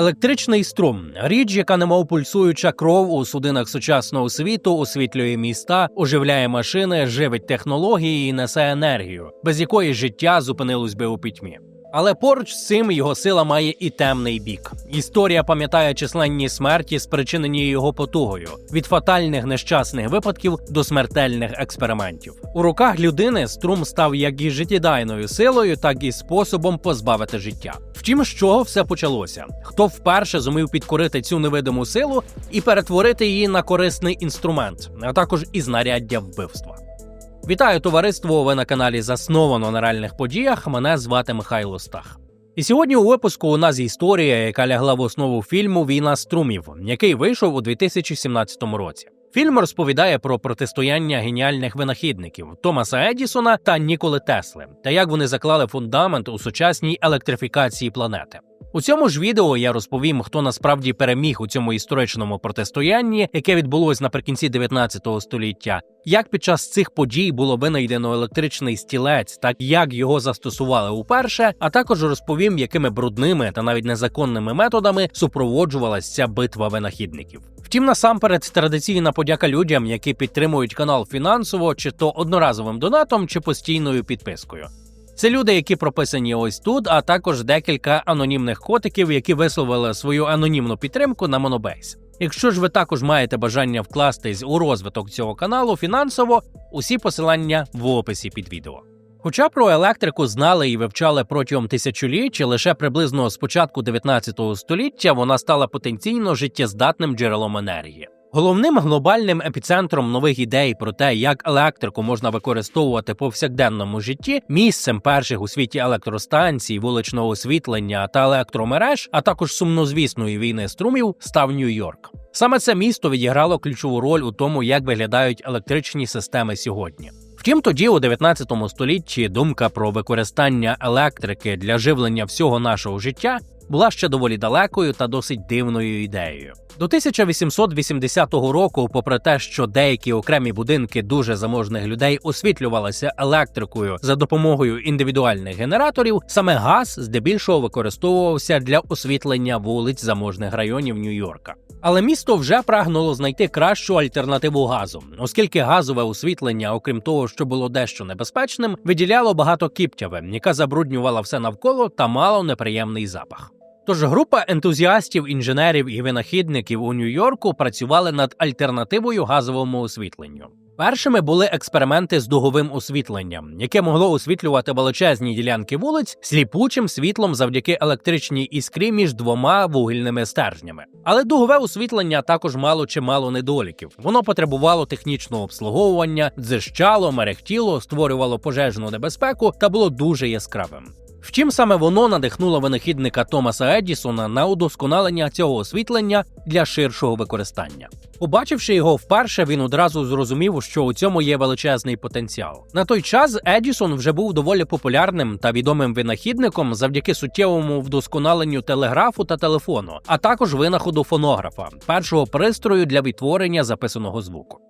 Електричний струм річ, яка немов пульсуюча кров у судинах сучасного світу, освітлює міста, оживляє машини, живить технології і несе енергію, без якої життя зупинилось би у пітьмі. Але поруч з цим його сила має і темний бік. Історія пам'ятає численні смерті, спричинені його потугою, від фатальних нещасних випадків до смертельних експериментів. У руках людини струм став як і життєдайною силою, так і способом позбавити життя. Втім, з чого все почалося? Хто вперше зумів підкорити цю невидиму силу і перетворити її на корисний інструмент, а також і знаряддя вбивства. Вітаю товариство! Ви на каналі Засновано на реальних подіях. Мене звати Михайло Стах. І сьогодні у випуску у нас історія, яка лягла в основу фільму Війна струмів, який вийшов у 2017 році. Фільм розповідає про протистояння геніальних винахідників Томаса Едісона та Ніколи Тесли, та як вони заклали фундамент у сучасній електрифікації планети. У цьому ж відео я розповім, хто насправді переміг у цьому історичному протистоянні, яке відбулось наприкінці 19 століття, як під час цих подій було винайдено електричний стілець, та як його застосували уперше, а також розповім, якими брудними та навіть незаконними методами супроводжувалася ця битва винахідників. Втім, насамперед, традиційна подяка людям, які підтримують канал фінансово, чи то одноразовим донатом, чи постійною підпискою. Це люди, які прописані ось тут, а також декілька анонімних котиків, які висловили свою анонімну підтримку на Monobase. Якщо ж ви також маєте бажання вкластись у розвиток цього каналу фінансово, усі посилання в описі під відео. Хоча про електрику знали і вивчали протягом тисячоліть, лише приблизно з початку 19 століття вона стала потенційно життєздатним джерелом енергії. Головним глобальним епіцентром нових ідей про те, як електрику можна використовувати повсякденному житті, місцем перших у світі електростанцій, вуличного освітлення та електромереж, а також сумнозвісної війни струмів, став Нью-Йорк. Саме це місто відіграло ключову роль у тому, як виглядають електричні системи сьогодні. Втім, тоді, у 19 столітті, думка про використання електрики для живлення всього нашого життя була ще доволі далекою та досить дивною ідеєю. До 1880 року, попри те, що деякі окремі будинки дуже заможних людей освітлювалися електрикою за допомогою індивідуальних генераторів, саме газ здебільшого використовувався для освітлення вулиць заможних районів Нью-Йорка. Але місто вже прагнуло знайти кращу альтернативу газу, оскільки газове освітлення, окрім того, що було дещо небезпечним, виділяло багато кіптяви, яка забруднювала все навколо та мало неприємний запах. Тож група ентузіастів, інженерів і винахідників у Нью-Йорку працювали над альтернативою газовому освітленню. Першими були експерименти з дуговим освітленням, яке могло освітлювати величезні ділянки вулиць сліпучим світлом завдяки електричній іскрі між двома вугільними стержнями. Але дугове освітлення також мало чимало недоліків. Воно потребувало технічного обслуговування, дзищало, мерехтіло, створювало пожежну небезпеку та було дуже яскравим. Втім, саме воно надихнуло винахідника Томаса Едісона на удосконалення цього освітлення для ширшого використання. Побачивши його вперше, він одразу зрозумів, що у цьому є величезний потенціал. На той час Едісон вже був доволі популярним та відомим винахідником завдяки суттєвому вдосконаленню телеграфу та телефону, а також винаходу фонографа, першого пристрою для відтворення записаного звуку.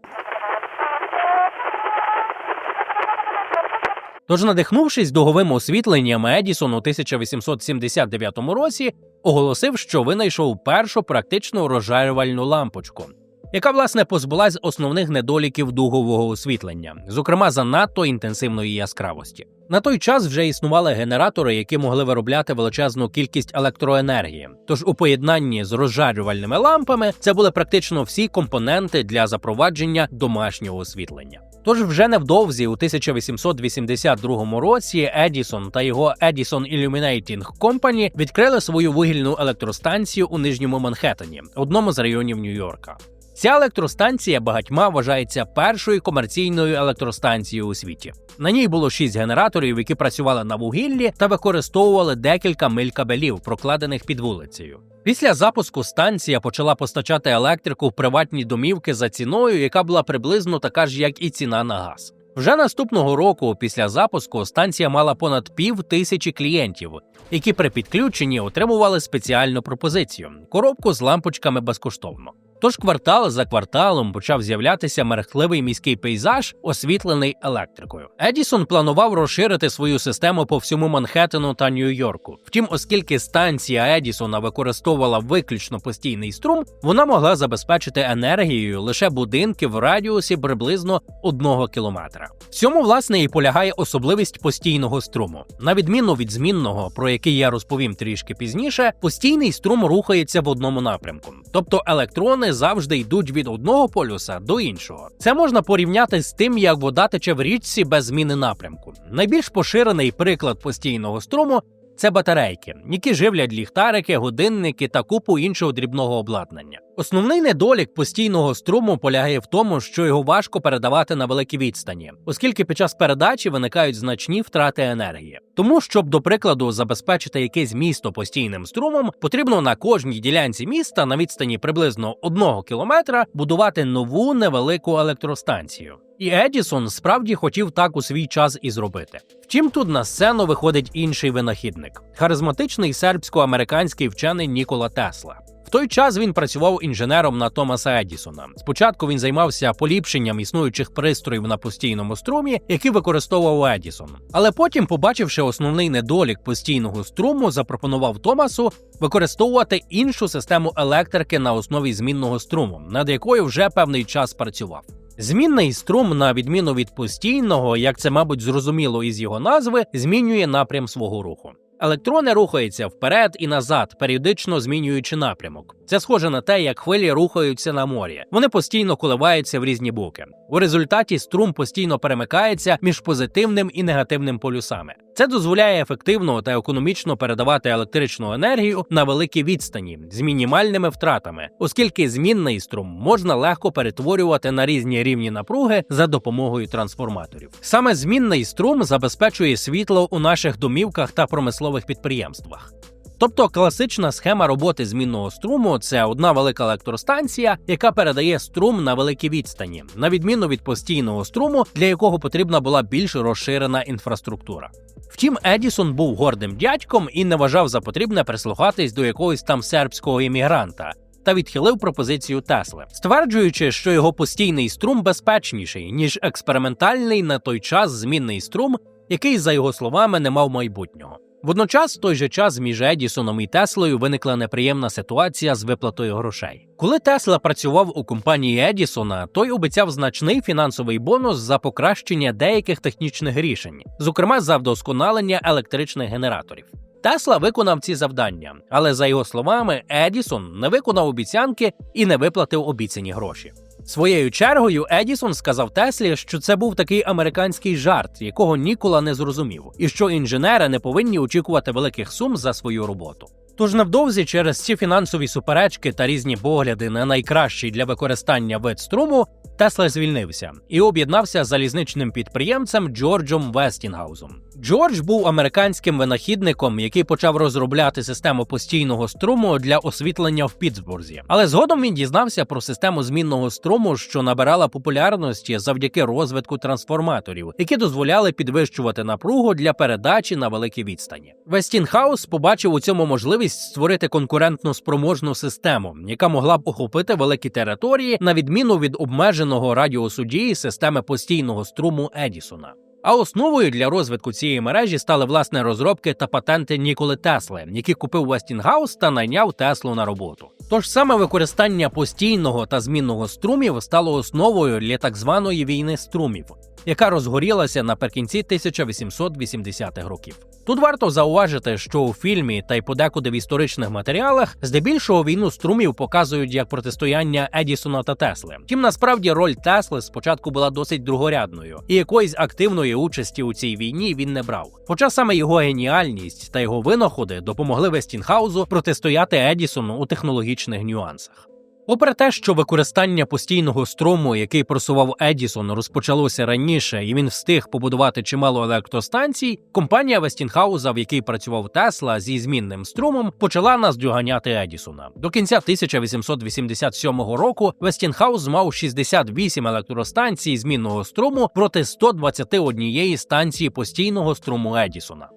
Тож, надихнувшись дуговим освітленням, Едісон у 1879 році оголосив, що винайшов першу практичну розжарювальну лампочку, яка власне позбулась основних недоліків дугового освітлення, зокрема занадто інтенсивної яскравості. На той час вже існували генератори, які могли виробляти величезну кількість електроенергії. Тож у поєднанні з розжарювальними лампами це були практично всі компоненти для запровадження домашнього освітлення. Тож вже невдовзі, у 1882 році, Едісон та його Edison Illuminating Company відкрили свою вугільну електростанцію у нижньому Манхеттені, одному з районів Нью-Йорка. Ця електростанція багатьма вважається першою комерційною електростанцією у світі. На ній було шість генераторів, які працювали на вугіллі та використовували декілька миль кабелів, прокладених під вулицею. Після запуску станція почала постачати електрику в приватні домівки за ціною, яка була приблизно така ж, як і ціна на газ. Вже наступного року, після запуску, станція мала понад пів тисячі клієнтів, які при підключенні отримували спеціальну пропозицію коробку з лампочками безкоштовно. Тож квартал за кварталом почав з'являтися мерехтливий міський пейзаж, освітлений електрикою. Едісон планував розширити свою систему по всьому Манхеттену та Нью-Йорку. Втім, оскільки станція Едісона використовувала виключно постійний струм, вона могла забезпечити енергією лише будинки в радіусі приблизно одного кілометра. В цьому власне і полягає особливість постійного струму. На відміну від змінного, про який я розповім трішки пізніше, постійний струм рухається в одному напрямку, тобто електрони завжди йдуть від одного полюса до іншого. Це можна порівняти з тим, як вода тече в річці без зміни напрямку. Найбільш поширений приклад постійного струму це батарейки, які живлять ліхтарики, годинники та купу іншого дрібного обладнання. Основний недолік постійного струму полягає в тому, що його важко передавати на великі відстані, оскільки під час передачі виникають значні втрати енергії. Тому, щоб, до прикладу, забезпечити якесь місто постійним струмом, потрібно на кожній ділянці міста на відстані приблизно одного кілометра будувати нову невелику електростанцію. І Едісон справді хотів так у свій час і зробити. Втім, тут на сцену виходить інший винахідник харизматичний сербсько-американський вчений Нікола Тесла. Той час він працював інженером на Томаса Едісона. Спочатку він займався поліпшенням існуючих пристроїв на постійному струмі, які використовував Едісон. Але потім, побачивши основний недолік постійного струму, запропонував Томасу використовувати іншу систему електрики на основі змінного струму, над якою вже певний час працював. Змінний струм, на відміну від постійного, як це, мабуть, зрозуміло із його назви, змінює напрям свого руху. Електрони рухаються вперед і назад, періодично змінюючи напрямок. Це схоже на те, як хвилі рухаються на морі. Вони постійно коливаються в різні боки. У результаті струм постійно перемикається між позитивним і негативним полюсами. Це дозволяє ефективно та економічно передавати електричну енергію на великі відстані з мінімальними втратами, оскільки змінний струм можна легко перетворювати на різні рівні напруги за допомогою трансформаторів. Саме змінний струм забезпечує світло у наших домівках та промислових підприємствах. Тобто класична схема роботи змінного струму це одна велика електростанція, яка передає струм на великі відстані, на відміну від постійного струму, для якого потрібна була більш розширена інфраструктура. Втім, Едісон був гордим дядьком і не вважав за потрібне прислухатись до якогось там сербського іммігранта. Та відхилив пропозицію Тесли, стверджуючи, що його постійний струм безпечніший ніж експериментальний на той час змінний струм, який, за його словами, не мав майбутнього. Водночас, в той же час між Едісоном і Теслою виникла неприємна ситуація з виплатою грошей. Коли Тесла працював у компанії Едісона, той обіцяв значний фінансовий бонус за покращення деяких технічних рішень, зокрема за вдосконалення електричних генераторів. Тесла виконав ці завдання, але за його словами, Едісон не виконав обіцянки і не виплатив обіцяні гроші. Своєю чергою Едісон сказав Теслі, що це був такий американський жарт, якого ніколи не зрозумів, і що інженери не повинні очікувати великих сум за свою роботу. Тож невдовзі через ці фінансові суперечки та різні погляди на найкращий для використання вид струму Тесла звільнився і об'єднався з залізничним підприємцем Джорджем Вестінгаузом. Джордж був американським винахідником, який почав розробляти систему постійного струму для освітлення в Пітсбурзі. Але згодом він дізнався про систему змінного струму, що набирала популярності завдяки розвитку трансформаторів, які дозволяли підвищувати напругу для передачі на великі відстані. Вестінгаус побачив у цьому можливість створити конкурентну спроможну систему, яка могла б охопити великі території, на відміну від обмеженого радіусу дії системи постійного струму Едісона. А основою для розвитку цієї мережі стали власне розробки та патенти Ніколи Тесли, які купив Вестінгаус та найняв Теслу на роботу. Тож саме використання постійного та змінного струмів стало основою для так званої війни струмів, яка розгорілася наприкінці 1880-х років. Тут варто зауважити, що у фільмі та й подекуди в історичних матеріалах здебільшого війну струмів показують як протистояння Едісона та Тесли. Втім, насправді роль Тесли спочатку була досить другорядною, і якоїсь активної участі у цій війні він не брав. Хоча саме його геніальність та його винаходи допомогли Вестінхаузу протистояти Едісону у технологічних нюансах. Попри те, що використання постійного струму, який просував Едісон, розпочалося раніше, і він встиг побудувати чимало електростанцій, компанія Вестінхауза, в якій працював Тесла зі змінним струмом, почала наздоганяти Едісона. До кінця 1887 року Вестінхаус мав 68 електростанцій змінного струму проти 121 станції постійного струму Едісона.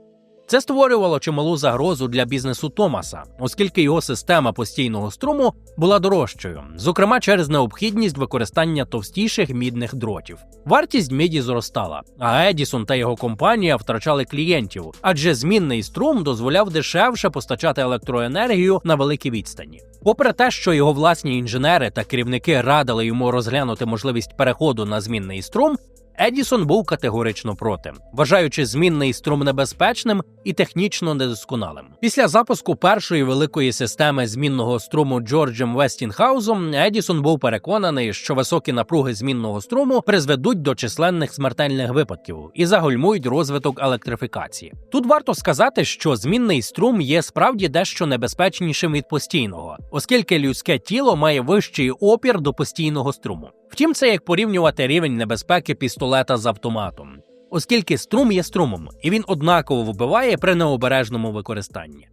Це створювало чималу загрозу для бізнесу Томаса, оскільки його система постійного струму була дорожчою, зокрема через необхідність використання товстіших мідних дротів. Вартість міді зростала, а Едісон та його компанія втрачали клієнтів, адже змінний струм дозволяв дешевше постачати електроенергію на великій відстані. Попри те, що його власні інженери та керівники радили йому розглянути можливість переходу на змінний струм, Едісон був категорично проти, вважаючи змінний струм небезпечним і технічно недосконалим. Після запуску першої великої системи змінного струму Джорджем Вестінхаузом Едісон був переконаний, що високі напруги змінного струму призведуть до численних смертельних випадків і загальмують розвиток електрифікації. Тут варто сказати, що змінний струм є справді дещо небезпечнішим від постійного, оскільки людське тіло має вищий опір до постійного струму. Втім, це як порівнювати рівень небезпеки пістолета з автоматом, оскільки струм є струмом, і він однаково вбиває при необережному використанні.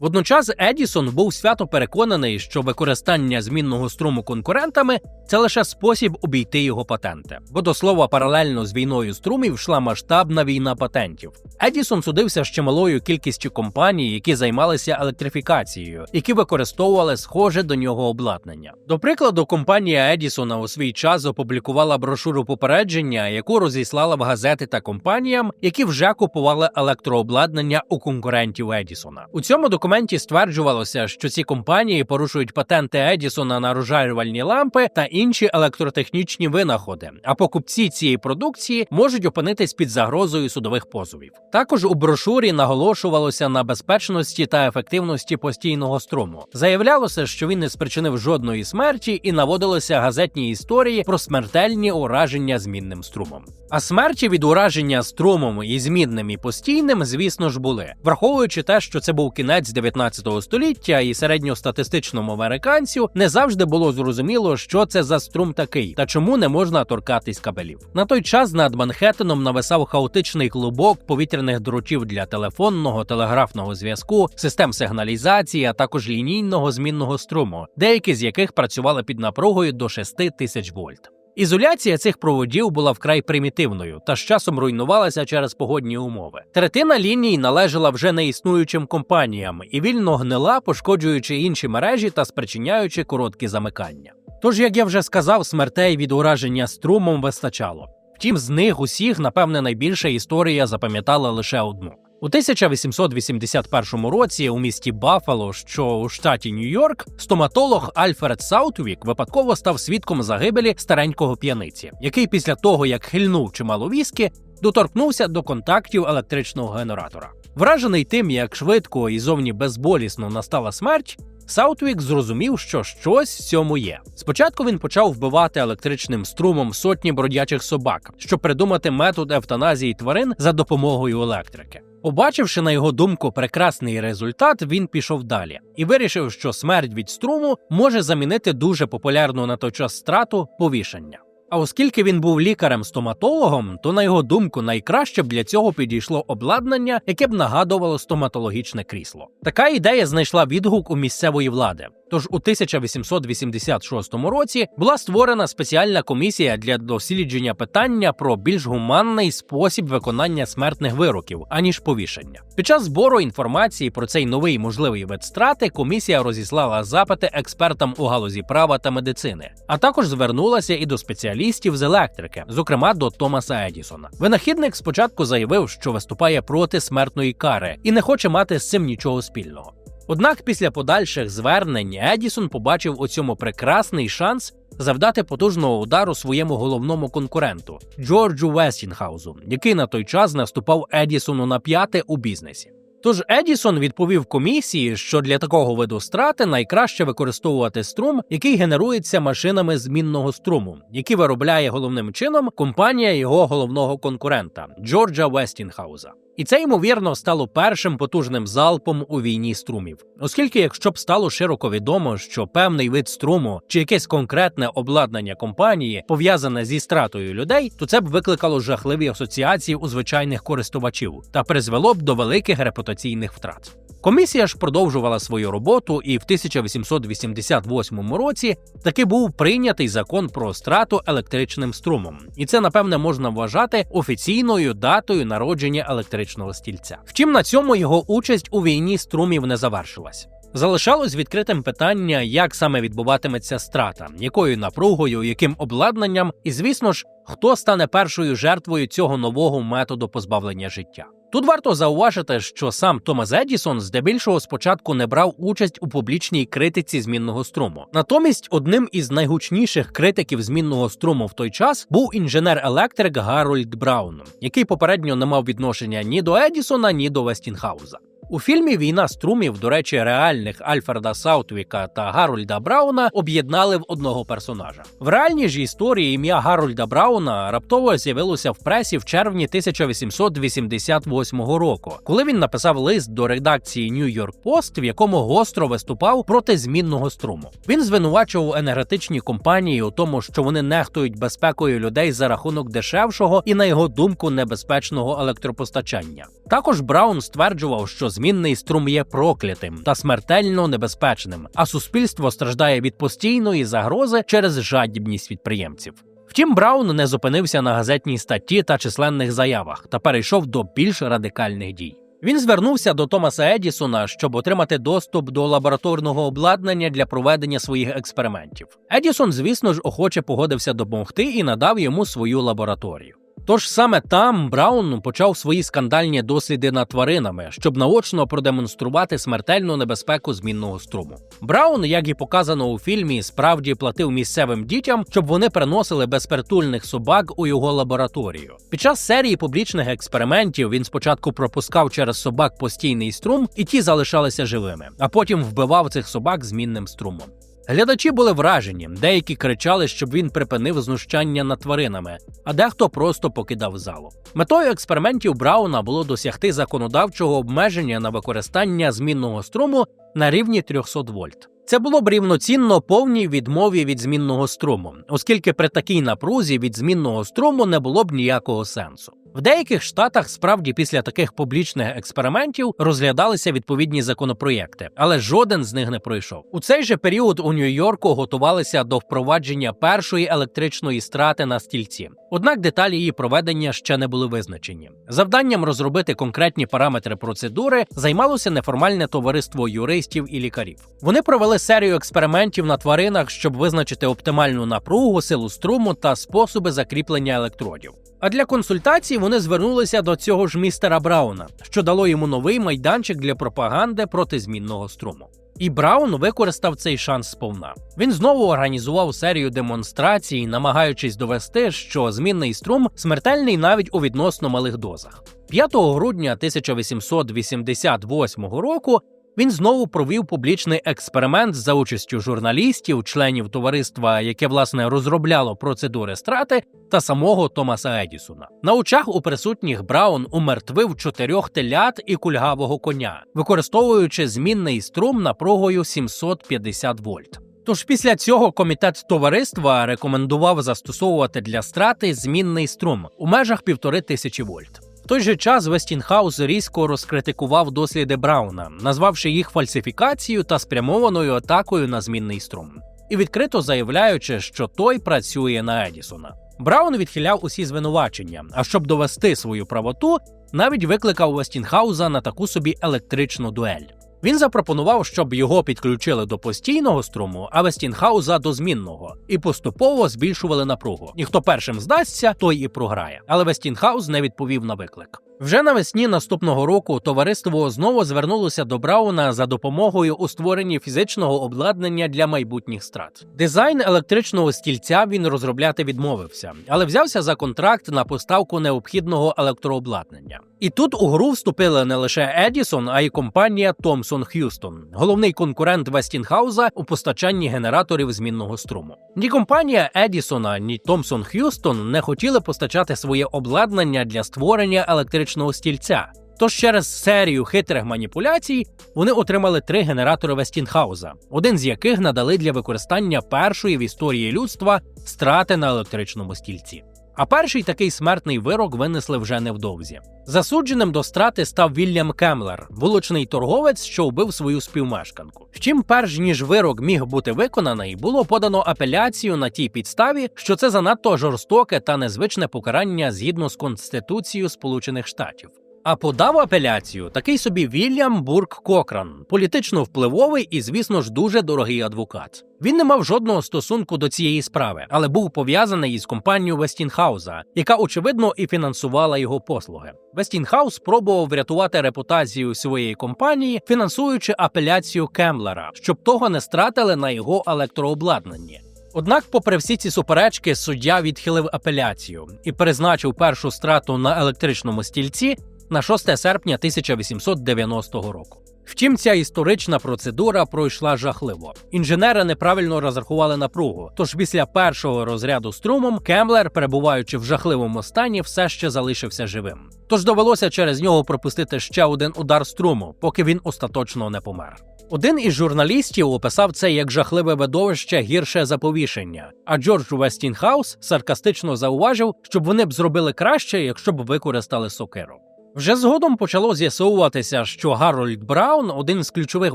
Водночас Едісон був свято переконаний, що використання змінного струму конкурентами це лише спосіб обійти його патенти. Бо до слова, паралельно з війною струмів йшла масштабна війна патентів. Едісон судився з чималою кількістю компаній, які займалися електрифікацією, які використовували схоже до нього обладнання. До прикладу, компанія Едісона у свій час опублікувала брошуру попередження, яку розіслала в газети та компаніям, які вже купували електрообладнання у конкурентів Едісона. У цьому документі стверджувалося, що ці компанії порушують патенти Едісона на розжарювальні лампи та інші електротехнічні винаходи. А покупці цієї продукції можуть опинитись під загрозою судових позовів. Також у брошурі наголошувалося на безпечності та ефективності постійного струму. Заявлялося, що він не спричинив жодної смерті, і наводилися газетні історії про смертельні ураження змінним струмом. А смерті від ураження струмом і змінним і постійним, звісно ж, були, враховуючи те, що це був кінець 19 століття, і середньостатистичному американцю не завжди було зрозуміло, що це за струм такий та чому не можна торкатись кабелів. На той час над Манхеттеном нависав хаотичний клубок повітряних дротів для телефонного, телеграфного зв'язку, систем сигналізації, а також лінійного змінного струму, деякі з яких працювали під напругою до 6 тисяч вольт. Ізоляція цих проводів була вкрай примітивною та з часом руйнувалася через погодні умови. Третина ліній належала вже неіснуючим компаніям і вільно гнила, пошкоджуючи інші мережі та спричиняючи короткі замикання. Тож, як я вже сказав, смертей від ураження струмом вистачало. Втім, з них усіх, напевне, найбільша історія запам'ятала лише одну. У 1881 році у місті Баффало, що у штаті Нью-Йорк, стоматолог Альфред Саутвік випадково став свідком загибелі старенького п'яниці, який після того, як хильнув чимало віскі, доторкнувся до контактів електричного генератора. Вражений тим, як швидко і зовні безболісно настала смерть. Саутвік зрозумів, що щось в цьому є. Спочатку він почав вбивати електричним струмом сотні бродячих собак, щоб придумати метод евтаназії тварин за допомогою електрики. Побачивши, на його думку, прекрасний результат, він пішов далі і вирішив, що смерть від струму може замінити дуже популярну на той час страту повішення. А оскільки він був лікарем-стоматологом, то на його думку найкраще б для цього підійшло обладнання, яке б нагадувало стоматологічне крісло. Така ідея знайшла відгук у місцевої влади. Тож у 1886 році була створена спеціальна комісія для дослідження питання про більш гуманний спосіб виконання смертних вироків, аніж повішення. Під час збору інформації про цей новий можливий вид страти комісія розіслала запити експертам у галузі права та медицини, а також звернулася і до спеціалістів з електрики, зокрема до Томаса Едісона. Винахідник спочатку заявив, що виступає проти смертної кари і не хоче мати з цим нічого спільного. Однак після подальших звернень Едісон побачив у цьому прекрасний шанс завдати потужного удару своєму головному конкуренту Джорджу Вестінхаузу, який на той час наступав Едісону на п'яте у бізнесі. Тож Едісон відповів комісії, що для такого виду страти найкраще використовувати струм, який генерується машинами змінного струму, які виробляє головним чином компанія його головного конкурента Джорджа Вестінхауза. І це ймовірно стало першим потужним залпом у війні струмів, оскільки, якщо б стало широко відомо, що певний вид струму чи якесь конкретне обладнання компанії пов'язане зі стратою людей, то це б викликало жахливі асоціації у звичайних користувачів та призвело б до великих репутаційних втрат. Комісія ж продовжувала свою роботу, і в 1888 році таки був прийнятий закон про страту електричним струмом, і це напевне можна вважати офіційною датою народження електричного стільця. Втім, на цьому його участь у війні струмів не завершилась. Залишалось відкритим питання, як саме відбуватиметься страта, якою напругою, яким обладнанням, і звісно ж, хто стане першою жертвою цього нового методу позбавлення життя. Тут варто зауважити, що сам Томас Едісон здебільшого спочатку не брав участь у публічній критиці змінного струму. Натомість, одним із найгучніших критиків змінного струму в той час був інженер-електрик Гарольд Браун, який попередньо не мав відношення ні до Едісона, ні до Вестінхауза. У фільмі Війна струмів, до речі, реальних Альфреда Саутвіка та Гарольда Брауна об'єднали в одного персонажа. В реальній ж історії ім'я Гарольда Брауна раптово з'явилося в пресі в червні 1888 року, коли він написав лист до редакції York Post, в якому гостро виступав проти змінного струму. Він звинувачував енергетичні компанії у тому, що вони нехтують безпекою людей за рахунок дешевшого і, на його думку, небезпечного електропостачання. Також Браун стверджував, що змінний струм є проклятим та смертельно небезпечним, а суспільство страждає від постійної загрози через жадібність підприємців. Втім, Браун не зупинився на газетній статті та численних заявах та перейшов до більш радикальних дій. Він звернувся до Томаса Едісона, щоб отримати доступ до лабораторного обладнання для проведення своїх експериментів. Едісон, звісно ж, охоче погодився допомогти і надав йому свою лабораторію. Тож саме там Браун почав свої скандальні досліди над тваринами, щоб наочно продемонструвати смертельну небезпеку змінного струму. Браун, як і показано у фільмі, справді платив місцевим дітям, щоб вони приносили безпритульних собак у його лабораторію. Під час серії публічних експериментів він спочатку пропускав через собак постійний струм, і ті залишалися живими, а потім вбивав цих собак змінним струмом. Глядачі були вражені, деякі кричали, щоб він припинив знущання над тваринами, а дехто просто покидав залу. Метою експериментів Брауна було досягти законодавчого обмеження на використання змінного струму на рівні 300 вольт. Це було б рівноцінно повній відмові від змінного струму, оскільки при такій напрузі від змінного струму не було б ніякого сенсу. В деяких штатах справді після таких публічних експериментів розглядалися відповідні законопроєкти, але жоден з них не пройшов. У цей же період у Нью-Йорку готувалися до впровадження першої електричної страти на стільці. Однак деталі її проведення ще не були визначені. Завданням розробити конкретні параметри процедури займалося неформальне товариство юристів і лікарів. Вони провели серію експериментів на тваринах, щоб визначити оптимальну напругу, силу струму та способи закріплення електродів. А для консультацій вони звернулися до цього ж містера Брауна, що дало йому новий майданчик для пропаганди проти змінного струму. І Браун використав цей шанс сповна. Він знову організував серію демонстрацій, намагаючись довести, що змінний струм смертельний навіть у відносно малих дозах. 5 грудня 1888 року він знову провів публічний експеримент за участю журналістів, членів товариства, яке власне розробляло процедури страти, та самого Томаса Едісона. На очах у присутніх Браун умертвив чотирьох телят і кульгавого коня, використовуючи змінний струм напругою 750 вольт. Тож після цього комітет товариства рекомендував застосовувати для страти змінний струм у межах півтори тисячі вольт. Той же час Вестінхаус різко розкритикував досліди Брауна, назвавши їх фальсифікацією та спрямованою атакою на змінний струм, і відкрито заявляючи, що той працює на Едісона. Браун відхиляв усі звинувачення, а щоб довести свою правоту, навіть викликав Вестінхауза на таку собі електричну дуель. Він запропонував, щоб його підключили до постійного струму, а Вестінхауза до змінного, і поступово збільшували напругу. І хто першим здасться, той і програє. Але Вестінхаус не відповів на виклик. Вже навесні наступного року товариство знову звернулося до Брауна за допомогою у створенні фізичного обладнання для майбутніх страт. Дизайн електричного стільця він розробляти відмовився, але взявся за контракт на поставку необхідного електрообладнання. І тут у гру вступили не лише Едісон, а й компанія Thomson Houston, головний конкурент Вестінхауза у постачанні генераторів змінного струму. Ні компанія Едісона, ні Thomson Houston не хотіли постачати своє обладнання для створення електричного стільця. Тож через серію хитрих маніпуляцій вони отримали три генератори Вестінхауза, один з яких надали для використання першої в історії людства страти на електричному стільці. А перший такий смертний вирок винесли вже невдовзі. Засудженим до страти став Вільям Кемлер, вуличний торговець, що вбив свою співмешканку. Втім, перш ніж вирок міг бути виконаний, було подано апеляцію на тій підставі, що це занадто жорстоке та незвичне покарання згідно з Конституцією Сполучених Штатів. А подав апеляцію такий собі Вільям Бурк Кокран, політично впливовий і, звісно ж, дуже дорогий адвокат. Він не мав жодного стосунку до цієї справи, але був пов'язаний із компанією Вестінхауза, яка очевидно і фінансувала його послуги. Вестінхаус спробував врятувати репутацію своєї компанії, фінансуючи апеляцію Кемлера, щоб того не стратили на його електрообладнанні. Однак, попри всі ці суперечки, суддя відхилив апеляцію і призначив першу страту на електричному стільці на 6 серпня 1890 року. Втім, ця історична процедура пройшла жахливо. Інженери неправильно розрахували напругу. Тож після першого розряду струмом Кемблер, перебуваючи в жахливому стані, все ще залишився живим. Тож довелося через нього пропустити ще один удар струму, поки він остаточно не помер. Один із журналістів описав це як жахливе видовище гірше за повішення. А Джордж Вестінхаус саркастично зауважив, щоб вони б зробили краще, якщо б використали сокиру. Вже згодом почало з'ясовуватися, що Гарольд Браун, один з ключових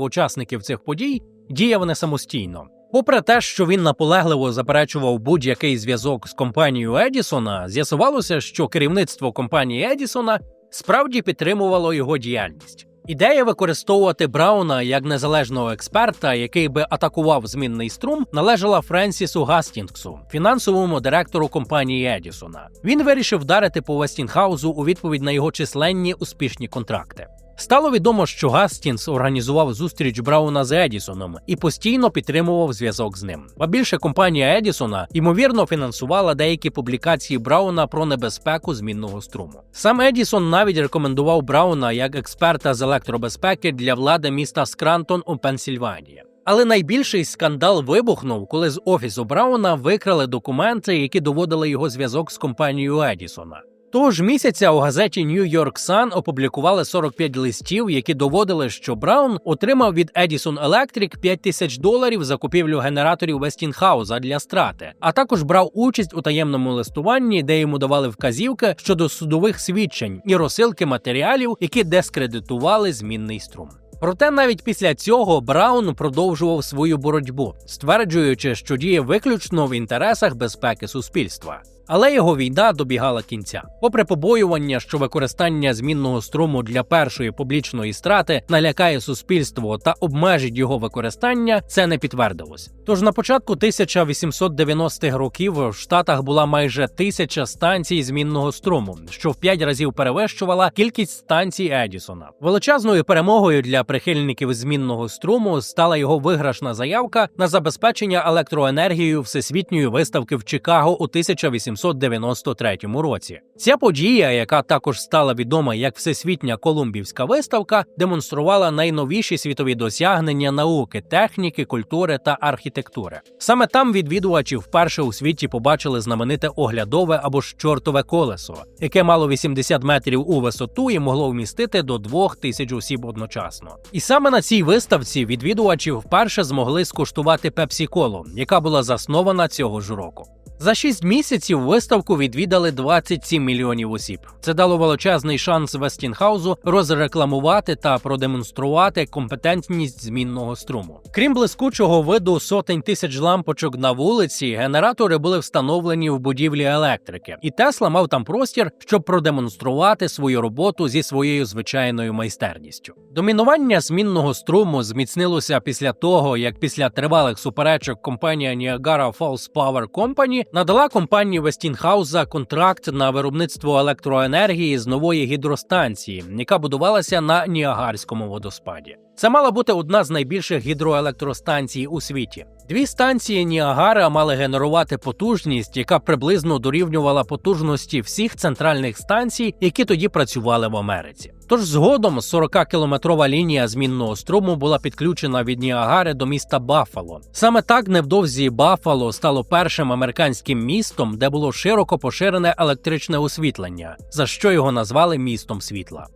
учасників цих подій, діяв не самостійно. Попри те, що він наполегливо заперечував будь-який зв'язок з компанією Едісона, з'ясувалося, що керівництво компанії Едісона справді підтримувало його діяльність. Ідея використовувати Брауна як незалежного експерта, який би атакував змінний струм, належала Френсісу Гастінгсу, фінансовому директору компанії Едісона. Він вирішив вдарити по Вестінгхаузу у відповідь на його численні успішні контракти. Стало відомо, що Гастінс організував зустріч Брауна з Едісоном і постійно підтримував зв'язок з ним. А більше компанія Едісона ймовірно фінансувала деякі публікації Брауна про небезпеку змінного струму. Сам Едісон навіть рекомендував Брауна як експерта з електробезпеки для влади міста Скрантон у Пенсільванії. Але найбільший скандал вибухнув, коли з офісу Брауна викрали документи, які доводили його зв'язок з компанією Едісона. Того ж місяця у газеті New York Sun опублікували 45 листів, які доводили, що Браун отримав від Edison Electric 5 тисяч доларів за купівлю генераторів Вестінхауза для страти, а також брав участь у таємному листуванні, де йому давали вказівки щодо судових свідчень і розсилки матеріалів, які дескредитували змінний струм. Проте навіть після цього Браун продовжував свою боротьбу, стверджуючи, що діє виключно в інтересах безпеки суспільства. Але його війна добігала кінця. Попри побоювання, що використання змінного струму для першої публічної страти налякає суспільство та обмежить його використання, це не підтвердилось. Тож на початку 1890-х років в Штатах була майже тисяча станцій змінного струму, що в п'ять разів перевищувала кількість станцій Едісона. Величезною перемогою для прихильників змінного струму стала його виграшна заявка на забезпечення електроенергією всесвітньої виставки в Чикаго у 1800 1893 році. Ця подія, яка також стала відома як Всесвітня Колумбівська виставка, демонструвала найновіші світові досягнення науки, техніки, культури та архітектури. Саме там відвідувачі вперше у світі побачили знамените оглядове або ж чортове колесо, яке мало 80 метрів у висоту і могло вмістити до 2000 осіб одночасно. І саме на цій виставці відвідувачі вперше змогли скуштувати пепсі-колу, яка була заснована цього ж року. За шість місяців виставку відвідали 27 мільйонів осіб. Це дало величезний шанс Вестінхаузу розрекламувати та продемонструвати компетентність змінного струму. Крім блискучого виду сотень тисяч лампочок на вулиці, генератори були встановлені в будівлі електрики, і Тесла мав там простір, щоб продемонструвати свою роботу зі своєю звичайною майстерністю. Домінування змінного струму зміцнилося після того, як після тривалих суперечок компанія Niagara Falls Power Company надала компанії Вестінхауза контракт на виробництво електроенергії з нової гідростанції, яка будувалася на Ніагарському водоспаді. Це мала бути одна з найбільших гідроелектростанцій у світі. Дві станції Ніагара мали генерувати потужність, яка приблизно дорівнювала потужності всіх центральних станцій, які тоді працювали в Америці. Тож згодом 40-кілометрова лінія змінного струму була підключена від Ніагари до міста Баффало. Саме так невдовзі Баффало стало першим американським містом, де було широко поширене електричне освітлення, за що його назвали містом світла.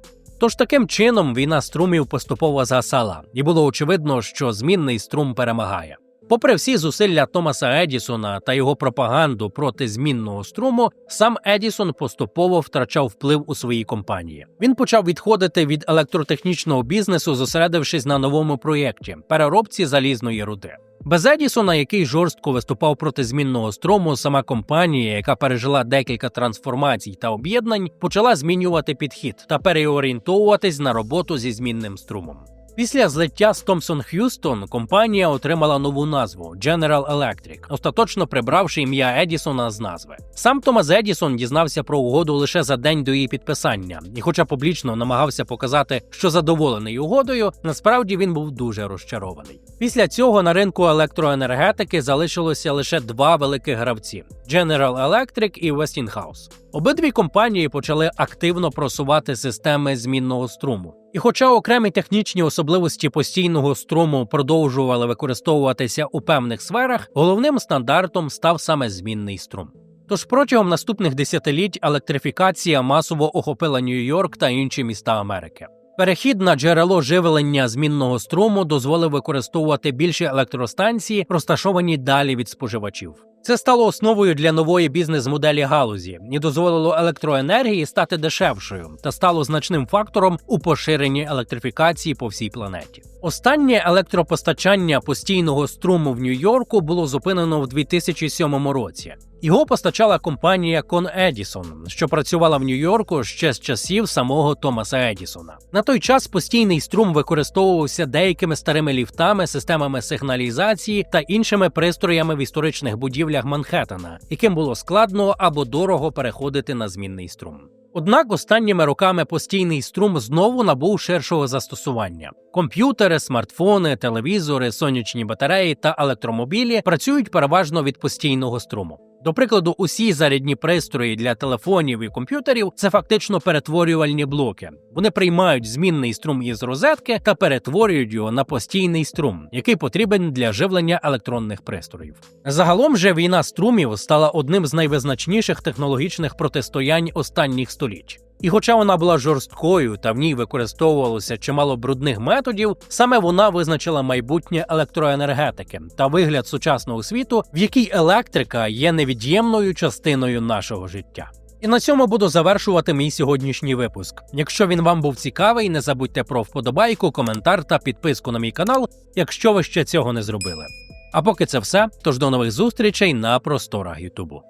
Тож таким чином війна струмів поступово згасала, і було очевидно, що змінний струм перемагає. Попри всі зусилля Томаса Едісона та його пропаганду проти змінного струму, сам Едісон поступово втрачав вплив у своїй компанії. Він почав відходити від електротехнічного бізнесу, зосередившись на новому проєкті переробці залізної руди. Без Едісона, який жорстко виступав проти змінного струму, сама компанія, яка пережила декілька трансформацій та об'єднань, почала змінювати підхід та переорієнтовуватись на роботу зі змінним струмом. Після злиття з Thomson Houston компанія отримала нову назву General Electric, остаточно прибравши ім'я Едісона з назви. Сам Томас Едісон дізнався про угоду лише за день до її підписання, і, хоча публічно намагався показати, що задоволений угодою, насправді він був дуже розчарований. Після цього на ринку електроенергетики залишилося лише два великих гравці: General Electric і Westinghouse. Обидві компанії почали активно просувати системи змінного струму. І хоча окремі технічні особливості постійного струму продовжували використовуватися у певних сферах, головним стандартом став саме змінний струм. Тож протягом наступних десятиліть електрифікація масово охопила Нью-Йорк та інші міста Америки. Перехід на джерело живлення змінного струму дозволив використовувати більші електростанції, розташовані далі від споживачів. Це стало основою для нової бізнес-моделі галузі і дозволило електроенергії стати дешевшою та стало значним фактором у поширенні електрифікації по всій планеті. Останнє електропостачання постійного струму в Нью-Йорку було зупинено в 2007 році. Його постачала компанія Con Edison, що працювала в Нью-Йорку ще з часів самого Томаса Едісона. На той час постійний струм використовувався деякими старими ліфтами, системами сигналізації та іншими пристроями в історичних будівлях Манхеттена, яким було складно або дорого переходити на змінний струм. Однак останніми роками постійний струм знову набув ширшого застосування. Комп'ютери, смартфони, телевізори, сонячні батареї та електромобілі працюють переважно від постійного струму. До прикладу, усі зарядні пристрої для телефонів і комп'ютерів це фактично перетворювальні блоки. Вони приймають змінний струм із розетки та перетворюють його на постійний струм, який потрібен для живлення електронних пристроїв. Загалом же війна струмів стала одним з найвизначніших технологічних протистоянь останніх століть. І хоча вона була жорсткою та в ній використовувалося чимало брудних методів, саме вона визначила майбутнє електроенергетики та вигляд сучасного світу, в якій електрика є невід'ємною частиною нашого життя. І на цьому буду завершувати мій сьогоднішній випуск. Якщо він вам був цікавий, не забудьте про вподобайку, коментар та підписку на мій канал, якщо ви ще цього не зробили. А поки це все, тож до нових зустрічей на просторах Ютубу.